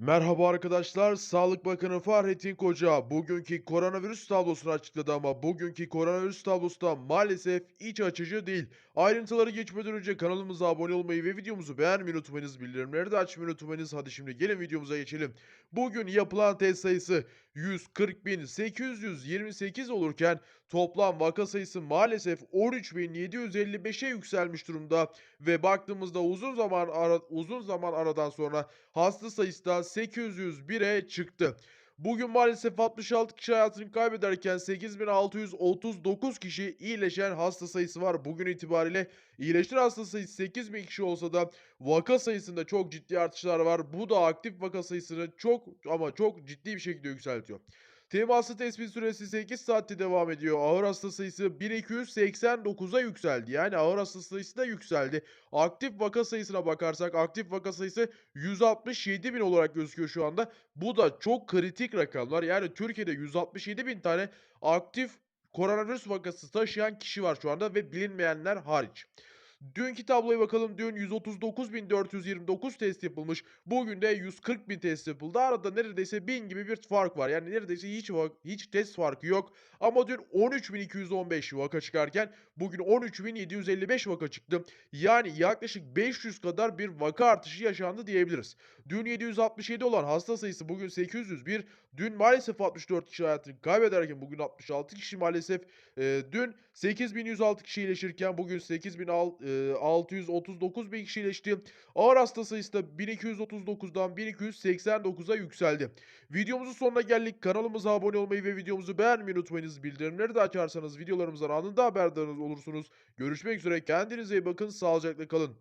Merhaba arkadaşlar, Sağlık Bakanı Fahrettin Koca bugünkü koronavirüs tablosunu açıkladı ama bugünkü koronavirüs tablosu da maalesef iç açıcı değil. Ayrıntıları geçmeden önce kanalımıza abone olmayı ve videomuzu beğenmeyi unutmayınız, bildirimleri de açmayı unutmayınız. Hadi şimdi gelin videomuza geçelim. Bugün yapılan test sayısı 140.828 olurken toplam vaka sayısı maalesef 13.755'e yükselmiş durumda ve baktığımızda uzun zaman ara- uzun zaman aradan sonra hasta sayısı da 801'e çıktı. Bugün maalesef 66 kişi hayatını kaybederken 8639 kişi iyileşen hasta sayısı var. Bugün itibariyle iyileşen hasta sayısı 8000 kişi olsa da vaka sayısında çok ciddi artışlar var. Bu da aktif vaka sayısını çok ama çok ciddi bir şekilde yükseltiyor. Teması tespit süresi 8 saatte devam ediyor. Ağır hasta sayısı 1289'a yükseldi. Yani ağır hasta sayısı da yükseldi. Aktif vaka sayısına bakarsak aktif vaka sayısı 167 bin olarak gözüküyor şu anda. Bu da çok kritik rakamlar. Yani Türkiye'de 167 bin tane aktif koronavirüs vakası taşıyan kişi var şu anda ve bilinmeyenler hariç. Dünkü tabloya bakalım. Dün 139.429 test yapılmış. Bugün de 140.000 test yapıldı. Arada neredeyse 1000 gibi bir fark var. Yani neredeyse hiç hiç test farkı yok. Ama dün 13.215 vaka çıkarken bugün 13.755 vaka çıktı. Yani yaklaşık 500 kadar bir vaka artışı yaşandı diyebiliriz. Dün 767 olan hasta sayısı bugün 801. Dün maalesef 64 kişi hayatını kaybederken bugün 66 kişi maalesef. Eee, dün 8106 kişi iyileşirken bugün 8639 bin kişi iyileşti. Ağır hasta sayısı da 1239'dan 1289'a yükseldi. Videomuzun sonuna geldik. Kanalımıza abone olmayı ve videomuzu beğenmeyi unutmayınız. Bildirimleri de açarsanız videolarımızdan anında haberdar olursunuz. Görüşmek üzere. Kendinize iyi bakın. Sağlıcakla kalın.